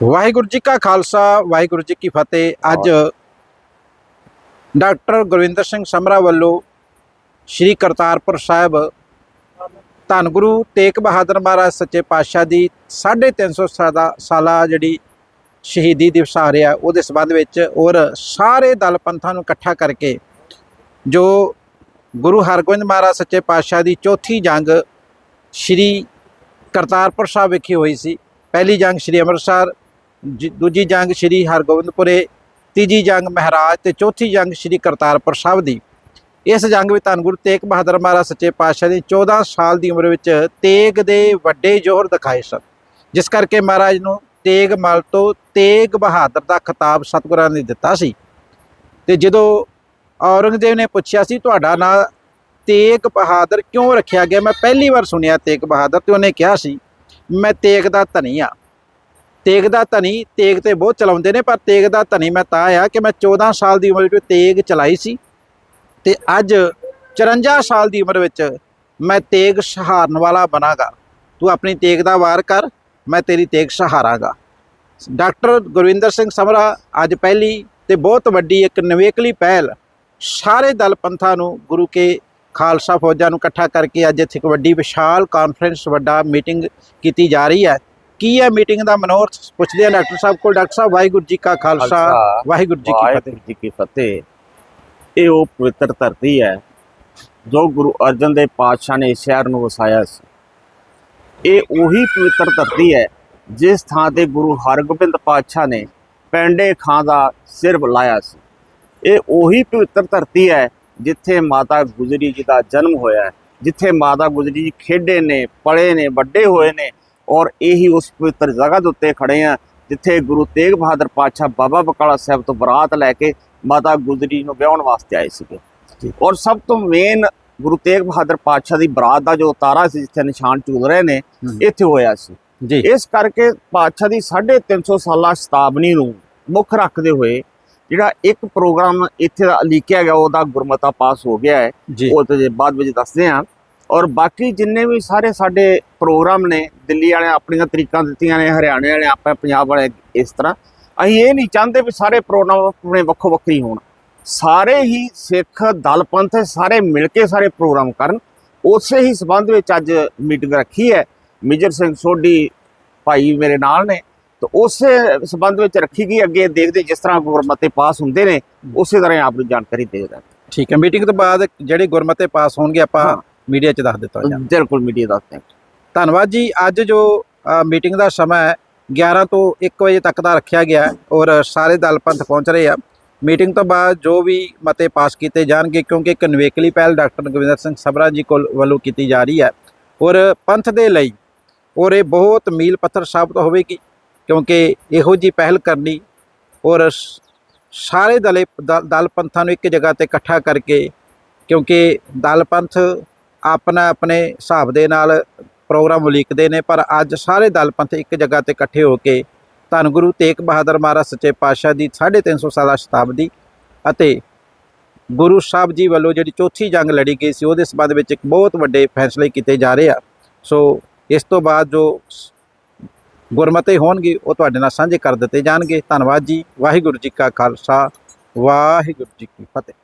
ਵਾਹਿਗੁਰੂ ਜੀ ਕਾ ਖਾਲਸਾ ਵਾਹਿਗੁਰੂ ਜੀ ਕੀ ਫਤਿਹ। ਅੱਜ ਡਾਕਟਰ ਗੁਰਵਿੰਦਰ ਸਿੰਘ ਸਮਰਾ ਵੱਲੋਂ ਸ੍ਰੀ ਕਰਤਾਰਪੁਰ ਸਾਹਿਬ ਧੰਨ ਗੁਰੂ ਤੇਗ ਬਹਾਦਰ ਮਹਾਰਾਜ ਸੱਚੇ ਪਾਤਸ਼ਾਹ ਦੀ 350 ਸਾਦਾ ਸਾਲਾ ਜਿਹੜੀ ਸ਼ਹੀਦੀ ਦਿਵਸ ਆ ਰਿਹਾ ਉਹਦੇ ਸੰਬੰਧ ਵਿੱਚ ਔਰ ਸਾਰੇ ਦਲ ਪੰਥਾਂ ਨੂੰ ਇਕੱਠਾ ਕਰਕੇ ਜੋ ਗੁਰੂ ਹਰਗੋਬਿੰਦ ਮਹਾਰਾਜ ਸੱਚੇ ਪਾਤਸ਼ਾਹ ਦੀ ਚੌਥੀ ਜੰਗ ਸ੍ਰੀ ਕਰਤਾਰਪੁਰ ਸਾਹਿਬ ਵਿਖੇ ਹੋਈ ਸੀ। ਪਹਿਲੀ ਜੰਗ ਸ੍ਰੀ ਅੰਮ੍ਰਿਤਸਰ ਦੂਜੀ ਜੰਗ ਸ੍ਰੀ ਹਰਗੋਬਿੰਦਪੁਰੇ, ਤੀਜੀ ਜੰਗ ਮਹਾਰਾਜ ਤੇ ਚੌਥੀ ਜੰਗ ਸ੍ਰੀ ਕਰਤਾਰਪੁਰ ਸਾਹਿਬ ਦੀ। ਇਸ ਜੰਗ ਵਿੱਚ ਧੰਨ ਗੁਰੂ ਤੇਗ ਬਹਾਦਰ ਮਹਾਰਾਜ ਸੱਚੇ ਪਾਤਸ਼ਾਹ ਦੀ 14 ਸਾਲ ਦੀ ਉਮਰ ਵਿੱਚ ਤੇਗ ਦੇ ਵੱਡੇ ਜੋਹਰ ਦਿਖਾਏ ਸਨ। ਜਿਸ ਕਰਕੇ ਮਹਾਰਾਜ ਨੂੰ ਤੇਗ ਮਲ ਤੋਂ ਤੇਗ ਬਹਾਦਰ ਦਾ ਖਿਤਾਬ ਸਤਿਗੁਰਾਂ ਨੇ ਦਿੱਤਾ ਸੀ। ਤੇ ਜਦੋਂ ਔਰੰਗਜ਼ੇਬ ਨੇ ਪੁੱਛਿਆ ਸੀ, ਤੁਹਾਡਾ ਨਾਂ ਤੇਗ ਬਹਾਦਰ ਕਿਉਂ ਰੱਖਿਆ ਗਿਆ? ਮੈਂ ਪਹਿਲੀ ਵਾਰ ਸੁਣਿਆ ਤੇਗ ਬਹਾਦਰ ਤੇ ਉਹਨੇ ਕਿਹਾ ਸੀ, ਮੈਂ ਤੇਗ ਦਾ ਧਨੀ ਆ ਤੇਗ ਦਾ ਧਨੀ, ਤੇਗ ਤੇ ਬਹੁਤ ਚਲਾਉਂਦੇ ਨੇ, ਪਰ ਤੇਗ ਦਾ ਧਨੀ ਮੈਂ ਤਾਂ ਆ ਕਿ ਮੈਂ 14 ਸਾਲ ਦੀ ਉਮਰ ਵਿੱਚ ਤੇਗ ਚਲਾਈ ਸੀ ਤੇ ਅੱਜ 54 ਸਾਲ ਦੀ ਉਮਰ ਵਿੱਚ ਮੈਂ ਤੇਗ ਸਹਾਰਨ ਵਾਲਾ ਬਣਾਗਾ। ਤੂੰ ਆਪਣੀ ਤੇਗ ਦਾ ਵਾਰ ਕਰ, ਮੈਂ ਤੇਰੀ ਤੇਗ ਸਹਾਰਾਂਗਾ। ਡਾਕਟਰ ਗੁਰਵਿੰਦਰ ਸਿੰਘ ਸਮਰਾ ਅੱਜ ਪਹਿਲੀ ਤੇ ਬਹੁਤ ਵੱਡੀ ਇੱਕ ਨਵੇਕਲੀ ਪਹਿਲ ਸਾਰੇ ਦਲ ਪੰਥਾਂ ਨੂੰ ਗੁਰੂ ਕੇ ਖਾਲਸਾ ਫੌਜਾਂ ਨੂੰ ਇਕੱਠਾ ਕਰਕੇ ਅੱਜ ਇੱਥੇ ਇੱਕ ਵੱਡੀ ਵਿਸ਼ਾਲ ਕਾਨਫਰੰਸ ਵੱਡਾ ਮੀਟਿੰਗ ਕੀਤੀ ਜਾ ਰਹੀ ਹੈ। ਕੀ ਹੈ ਮੀਟਿੰਗ ਦਾ ਮਨੋਰਥ ਪੁੱਛਦੇ ਆ ਡਾਕਟਰ ਸਾਹਿਬ ਕੋਲ। ਡਾਕਟਰ ਸਾਹਿਬ ਵਾਹਿਗੁਰੂ ਜੀ ਕਾ ਖਾਲਸਾ ਵਾਹਿਗੁਰੂ ਜੀ ਕੀ ਫਤਿਹ। ਜੀ ਕੀ ਫਤਿਹ। ਇਹ ਉਹ ਪਵਿੱਤਰ ਧਰਤੀ ਹੈ ਜੋ ਗੁਰੂ ਅਰਜਨ ਦੇਵ ਪਾਤਸ਼ਾਹ ਨੇ ਇਸ ਸ਼ਹਿਰ ਨੂੰ ਵਸਾਇਆ ਸੀ। ਇਹ ਉਹੀ ਪਵਿੱਤਰ ਧਰਤੀ ਹੈ ਜਿਸ ਥਾਂ ਤੇ ਗੁਰੂ ਹਰਗੋਬਿੰਦ ਪਾਤਸ਼ਾਹ ਨੇ ਪੈਂਡੇ ਖਾਂ ਦਾ ਸਿਰ ਲਾਇਆ ਸੀ। ਇਹ ਉਹੀ ਪਵਿੱਤਰ ਧਰਤੀ ਹੈ ਜਿੱਥੇ ਮਾਤਾ ਗੁਜਰੀ ਜੀ ਦਾ ਜਨਮ ਹੋਇਆ ਜਿੱਥੇ ਮਾਤਾ ਗੁਜਰੀ ਜੀ ਖੇਡੇ ਨੇ ਪਲੇ ਨੇ ਵੱਡੇ ਹੋਏ ਨੇ ਔਰ ਇਹੀ ਉਸ ਪਵਿੱਤਰ ਜਗ੍ਹਾ ਦੇ ਉੱਤੇ ਖੜੇ ਆ ਜਿੱਥੇ ਗੁਰੂ ਤੇਗ ਬਹਾਦਰ ਪਾਤਸ਼ਾਹ ਬਾਬਾ ਬਕਾਲਾ ਸਾਹਿਬ ਤੋਂ ਬਰਾਤ ਲੈ ਕੇ ਮਾਤਾ ਗੁਜਰੀ ਨੂੰ ਵਿਆਹਣ ਵਾਸਤੇ ਆਏ ਸੀਗੇ। ਔਰ ਸਭ ਤੋਂ ਮੇਨ ਗੁਰੂ ਤੇਗ ਬਹਾਦਰ ਪਾਤਸ਼ਾਹ ਦੀ ਬਰਾਤ ਦਾ ਜੋ ਉਤਾਰਾ ਸੀ ਜਿੱਥੇ ਨਿਸ਼ਾਨ ਚੁੱਲ ਰਹੇ ਨੇ। ਇੱਥੇ ਹੋਇਆ ਸੀ। ਜੀ। ਇਸ ਕਰਕੇ ਪਾਤਸ਼ਾਹ ਦੀ 350 ਸਾਲਾ ਸ਼ਤਾਬਨੀ ਨੂੰ ਮੁੱਖ ਰੱਖਦੇ ਹੋਏ ਜਿਹੜਾ ਇੱਕ ਪ੍ਰੋਗਰਾਮ ਇੱਥੇ ਦਾ ਲਿਖਿਆ ਗਿਆ ਉਹਦਾ ਗੁਰਮਤਾ ਪਾਸ ਹੋ ਗਿਆ ਹੈ। ਉਹ ਤੇ ਬਾਅਦ ਵਿੱਚ ਦੱਸਦੇ ਹਾਂ। ਔਰ ਬਾਕੀ ਜਿੰਨੇ ਵੀ ਸਾਰੇ ਸਾਡੇ ਪ੍ਰੋਗਰਾਮ ਨੇ ਦਿੱਲੀ ਵਾਲਿਆਂ ਆਪਣੀਆਂ ਤਰੀਕਾਂ ਦਿੱਤੀਆਂ ਨੇ ਹਰਿਆਣੇ ਵਾਲੇ ਆਪਾਂ ਪੰਜਾਬ ਵਾਲੇ ਇਸ ਤਰ੍ਹਾਂ ਅਸੀਂ ਇਹ ਨਹੀਂ ਚਾਹੁੰਦੇ ਵੀ ਸਾਰੇ ਪ੍ਰੋਗਰਾਮ ਆਪਣੇ ਵੱਖੋ ਵੱਖਰੀ ਹੋਣ। ਸਾਰੇ ਹੀ ਸਿੱਖ ਦਲ ਪੰਥ ਸਾਰੇ ਮਿਲ ਕੇ ਸਾਰੇ ਪ੍ਰੋਗਰਾਮ ਕਰਨ। ਉਸੇ ਹੀ ਸਬੰਧ ਵਿੱਚ ਅੱਜ ਮੀਟਿੰਗ ਰੱਖੀ ਹੈ। ਮੇਜਰ ਸਿੰਘ ਸੋਢੀ ਭਾਈ ਮੇਰੇ ਨਾਲ ਨੇ। ਤੇ ਉਸੇ ਸਬੰਧ ਵਿੱਚ ਰੱਖੀ ਗਈ ਅੱਗੇ ਦੇਖਦੇ ਜਿਸ ਤਰ੍ਹਾਂ ਗੁਰਮਤੇ ਪਾਸ ਹੁੰਦੇ ਨੇ ਉਸੇ ਤਰ੍ਹਾਂ ਆਪ ਨੂੰ ਜਾਣਕਾਰੀ ਦੇ ਦਾਂ ਠੀਕ ਹੈ ਮੀਟਿੰਗ ਤੋਂ ਬਾਅਦ ਜਿਹੜੇ ਗੁਰਮਤੇ ਪਾਸ ਹੋਣਗੇ ਆਪਾਂ। ਮੀਡੀਆ 'ਚ ਦੱਸ ਦਿੱਤਾ ਜਾਵੇ ਬਿਲਕੁਲ ਮੀਡੀਆ ਦੱਸਦੇ ਧੰਨਵਾਦ ਜੀ। ਅੱਜ ਜੋ ਮੀਟਿੰਗ ਦਾ ਸਮਾਂ ਹੈ 11 ਤੋਂ 1 ਵਜੇ ਤੱਕ ਦਾ ਰੱਖਿਆ ਗਿਆ ਔਰ ਸਾਰੇ ਦਲ ਪੰਥ ਪਹੁੰਚ ਰਹੇ ਆ। ਮੀਟਿੰਗ ਤੋਂ ਬਾਅਦ ਜੋ ਵੀ ਮਤੇ ਪਾਸ ਕੀਤੇ ਜਾਣਗੇ ਕਿਉਂਕਿ ਇੱਕ ਨਵੇਕਲੀ ਪਹਿਲ ਡਾਕਟਰ ਗੋਬਿੰਦਰ ਸਿੰਘ ਸਬਰਾ ਜੀ ਕੋਲ ਵੱਲੋਂ ਕੀਤੀ ਜਾ ਰਹੀ ਹੈ। ਔਰ ਪੰਥ ਦੇ ਲਈ ਔਰ ਇਹ ਬਹੁਤ ਮੀਲ ਪੱਥਰ ਸਾਬਤ ਹੋਵੇਗੀ ਕਿਉਂਕਿ ਇਹੋ ਜੀ ਪਹਿਲ ਕਰਨੀ ਔਰ ਸਾਰੇ ਦਲ ਦਲ ਪੰਥਾਂ ਨੂੰ ਇੱਕ ਜਗ੍ਹਾ ਤੇ ਇਕੱਠਾ ਕਰਕੇ ਕਿਉਂਕਿ ਦਲ ਪੰਥ ਆਪਣਾ ਆਪਣੇ ਹਿਸਾਬ ਦੇ ਨਾਲ ਪ੍ਰੋਗਰਾਮ ਉਲੀਕਦੇ ਨੇ, ਪਰ ਅੱਜ ਸਾਰੇ ਦਲ ਪੰਥ ਇੱਕ ਜਗ੍ਹਾ ਤੇ ਇਕੱਠੇ ਹੋ ਕੇ ਧੰਨ ਗੁਰੂ ਤੇਗ ਬਹਾਦਰ ਮਹਾਰਾਜ ਸੱਚੇ ਪਾਤਸ਼ਾਹ ਦੀ 350 ਸਾਲਾ ਸ਼ਤਾਬਦੀ ਅਤੇ ਗੁਰੂ ਸਾਹਿਬ ਜੀ ਵੱਲੋਂ ਜਿਹੜੀ ਚੌਥੀ ਜੰਗ ਲੜੀ ਗਈ ਸੀ, ਉਹਦੇ ਸੰਬੰਧ ਵਿੱਚ ਇੱਕ ਬਹੁਤ ਵੱਡੇ ਫੈਸਲੇ ਕੀਤੇ ਜਾ ਰਹੇ ਆ। ਸੋ ਇਸ ਤੋਂ ਬਾਅਦ ਜੋ ਸ- ਗੁਰਮਤੇ ਹੋਣਗੇ, ਉਹ ਤੁਹਾਡੇ ਨਾਲ ਸਾਂਝੇ ਕਰ ਦਿੱਤੇ ਜਾਣਗੇ। ਧੰਨਵਾਦ ਜੀ, ਵਾਹਿਗੁਰੂ ਜੀ ਕਾ ਖਾਲਸਾ, ਵਾਹਿਗੁਰੂ ਜੀ ਕੀ ਫਤਿਹ।